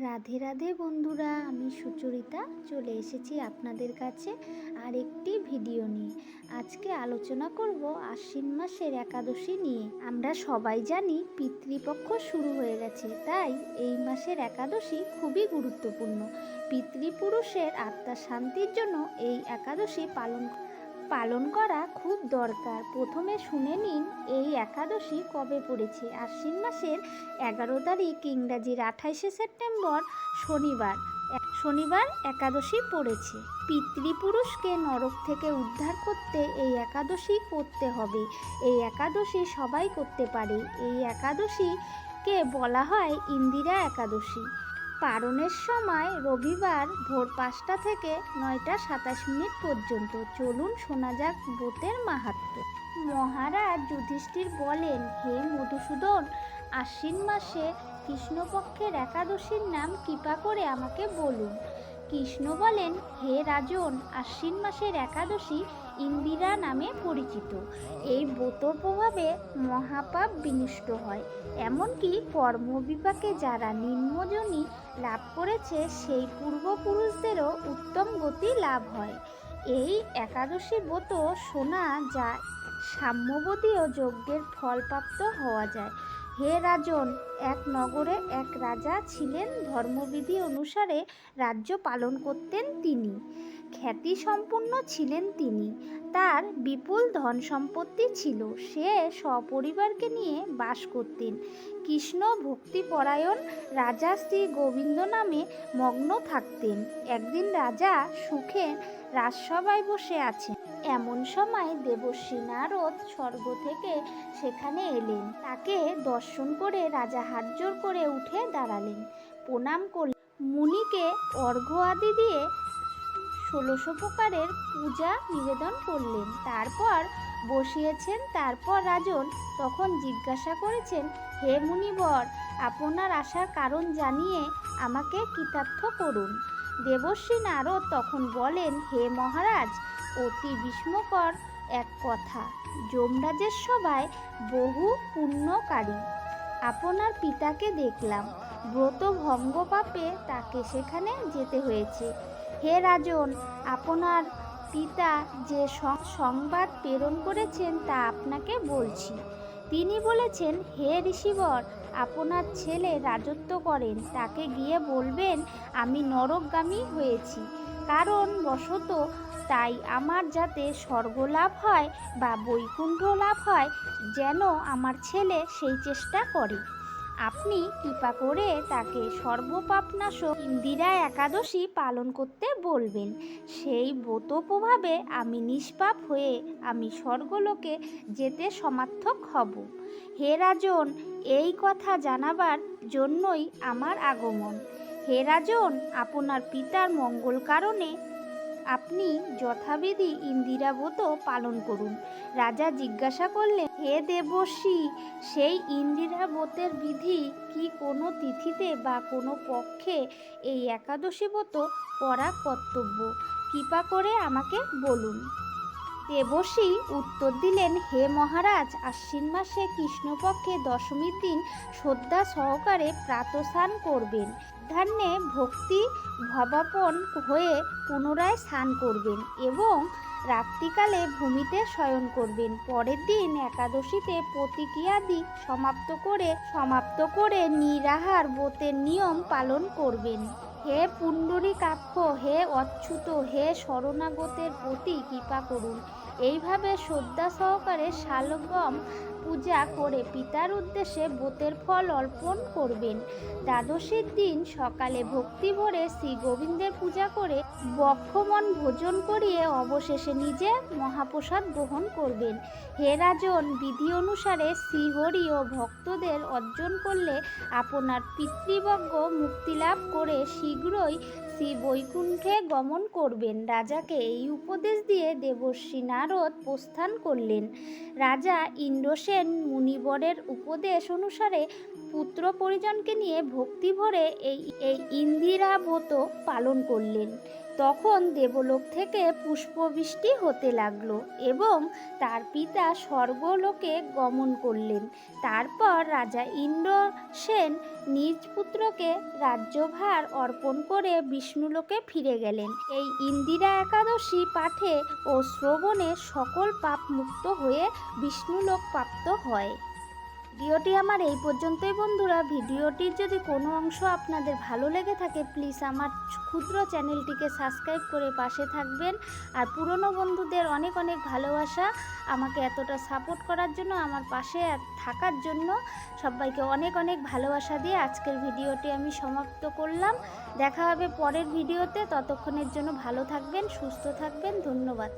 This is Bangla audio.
রাধে রাধে বন্ধুরা, আমি সুচরিতা, চলে এসেছি আপনাদের কাছে আর একটি ভিডিও নিয়ে। আজকে আলোচনা করব আশ্বিন মাসের একাদশী নিয়ে। আমরা সবাই জানি পিতৃপক্ষ শুরু হয়ে গেছে, তাই এই মাসের একাদশী খুবই গুরুত্বপূর্ণ। পিতৃপুরুষের আত্মা শান্তির জন্য এই একাদশী পালন পালন করা খুব দরকার। প্রথমে শুনে নিন এই একাদশী কবে পড়েছে। আশ্বিন মাসের এগারো তারিখ ইংরাজির আঠাইশে সেপ্টেম্বর শনিবার। শনিবার একাদশী পড়েছে। পিতৃপুরুষকে নরক থেকে উদ্ধার করতে এই একাদশী করতে হবে। এই একাদশী সবাই করতে পারে। এই একাদশীকে বলা হয় ইন্দিরা একাদশী। পারণের সময় রবিবার ভোর পাঁচটা থেকে নয়টা সাতাশ মিনিট পর্যন্ত। চলুন শোনা যাক ব্রতের মাহাত্ম। মহারাজ যুধিষ্ঠির বলেন, হে মধুসূদন, আশ্বিন মাসে কৃষ্ণপক্ষের একাদশীর নাম কৃপা করে আমাকে বলুন। কৃষ্ণ বলেন, হে রাজন, আশ্বিন মাসের একাদশী ইন্দিরা নামে পরিচিত। এই ব্রতর প্রভাবে মহাপাপ বিনষ্ট হয়। এমনকি কর্মবিপাকে যারা নিম্নজনী লাভ করেছে, সেই পূর্বপুরুষদেরও উত্তম গতি লাভ হয়। এই একাদশী ব্রত শোনা যায় সাম্যবতী ও যজ্ঞের ফলপ্রাপ্ত হওয়া যায়। হে রাজন এক নগরে এক রাজা ছিলেন ধর্মবিধি অনুসারে রাজ্য পালন করতেন তিনি। খ্যাতি সম্পন্ন ছিলেন তিনি। তার বিপুল ধন সম্পত্তি ছিল। সে সপরিবারকে নিয়ে বাস করতেন। কৃষ্ণ ভক্তিপরায়ণ রাজা শ্রী গোবিন্দ নামে মগ্ন থাকতেন। একদিন রাজা সুখে রাজসভায় বসে আছেন। এমন সময় দেবশ্রী নারদ স্বর্গ থেকে সেখানে এলেন। তাকে দর্শন করে রাজা হাত জোর করে উঠে দাঁড়ালেন। প্রণাম করলেন। মুনিকে অর্ঘ্য আদি দিয়ে ষোলোশো প্রকারের পূজা নিবেদন করলেন। তারপর বসিয়েছেন, তারপর রাজন তখন জিজ্ঞাসা করেছেন, হে মুনিবর, আপনার আসার কারণ জানিয়ে আমাকে কৃতার্থ করুন। দেবশ্রী নারদ তখন বলেন, হে মহারাজ, অতি বিস্ময়কর এক কথা। যমরাজের সভায় বহু পুণ্যকারী। আপনার পিতাকে দেখলাম। ব্রত ভঙ্গ পাপে তাকে সেখানে যেতে হয়েছে। হে রাজন, আপনার পিতা যে সংবাদ প্রেরণ করেছেন তা আপনাকে বলছি। তিনি বলেছেন, হে ঋষিবর, আপনার ছেলে রাজত্ব করেন, তাকে গিয়ে বলবেন, আমি নরকগামী হয়েছি। কারণ বশত তাই আমার যাতে স্বর্গ লাভ হয় বা বৈকুণ্ঠ লাভ হয়, যেন আমার ছেলে সেই চেষ্টা করে। আপনি কৃপা করে তাকে সর্বপাপনাশক ইন্দিরা একাদশী পালন করতে বলবেন। সেই ব্রত প্রভাবে আমি নিষ্পাপ হয়ে আমি স্বর্গলোকে যেতে সমার্থক হব। হে রাজন, এই কথা জানাবার জন্যই আমার আগমন। হে রাজন, আপনার পিতার মঙ্গল কারণে আপনি যথাবিধি ইন্দিরাবত পালন করুন। রাজা জিজ্ঞাসা করলেন, হে দেবশ্রী সেই ইন্দিরাবতের বিধি কি কোনো তিথিতে বা কোনো পক্ষে এই একাদশী ব্রত করা কর্তব্য? কৃপা করে আমাকে বলুন। দেবশ্রী উত্তর দিলেন, হে মহারাজ, আশ্বিন মাসে কৃষ্ণপক্ষে দশমীর দিন শ্রদ্ধা সহকারে প্রাতস্নান করবেন। ধান্যে ভক্তি ভবাপন হয়ে পুনরায় স্নান করবেন এবং রাত্রিকালে ভূমিতে শয়ন করবেন। পরের দিন একাদশীতে প্রতিক্রিয়াদি সমাপ্ত করে সমাপ্ত করে নিরাহার ব্রতের নিয়ম পালন করবেন। হে পুণ্ডরী কাক্ষ হে অচ্যুত হে শরণাগতের প্রতি কৃপা করুন। এইভাবে শ্রদ্ধা সহকারে শালগম পূজা করে পিতার উদ্দেশ্যে ব্রতের ফল অর্পণ করবেন। দ্বাদশীর দিন সকালে ভক্তি ভরে শ্রী গোবিন্দের পূজা করে বক্ষমন ভোজন করিয়ে অবশেষে নিজে মহাপ্রসাদ গ্রহণ করবেন। হে রাজন, বিধি অনুসারে শ্রীহরি ও ভক্তদের অর্জন করলে আপনার পিতৃবজ্ঞ মুক্তিলাভ করে শীঘ্রই শ্রী বৈকুণ্ঠে গমন করবেন। রাজাকে এই উপদেশ দিয়ে দেবশ্রী নারদ প্রস্থান করলেন। রাজা ইন্দ্রসেন মুনিবরের উপদেশ অনুসারে পুত্র পরিজনকে নিয়ে ভক্তিভরে এই এই ইন্দিরা ব্রত পালন করলেন। তখন দেবলোক থেকে পুষ্পবৃষ্টি হতে লাগল এবং তার পিতা স্বর্গলোকে গমন করলেন। তারপর রাজা ইন্দ্র সেন নিজ পুত্রকে রাজ্যভার অর্পণ করে বিষ্ণুলোকে ফিরে গেলেন। এই ইন্দিরা একাদশী পাঠে ও শ্রবণে সকল পাপ মুক্ত হয়ে বিষ্ণুলোক প্রাপ্ত হয়। ভিডিওটি আমার এই পর্যন্তই বন্ধুরা। ভিডিওটির যদি কোনো অংশ আপনাদের ভালো লেগে থাকে প্লিজ আমার ক্ষুদ্র চ্যানেলটিকে সাবস্ক্রাইব করে পাশে থাকবেন। আর পুরনো বন্ধুদের অনেক অনেক ভালোবাসা, আমাকে এতটা সাপোর্ট করার জন্য, আমার পাশে থাকার জন্য সবাইকে অনেক অনেক ভালোবাসা দিয়ে আজকের ভিডিওটি আমি সমাপ্ত করলাম। দেখা হবে পরের ভিডিওতে। ততক্ষণের জন্য ভালো থাকবেন, সুস্থ থাকবেন। ধন্যবাদ।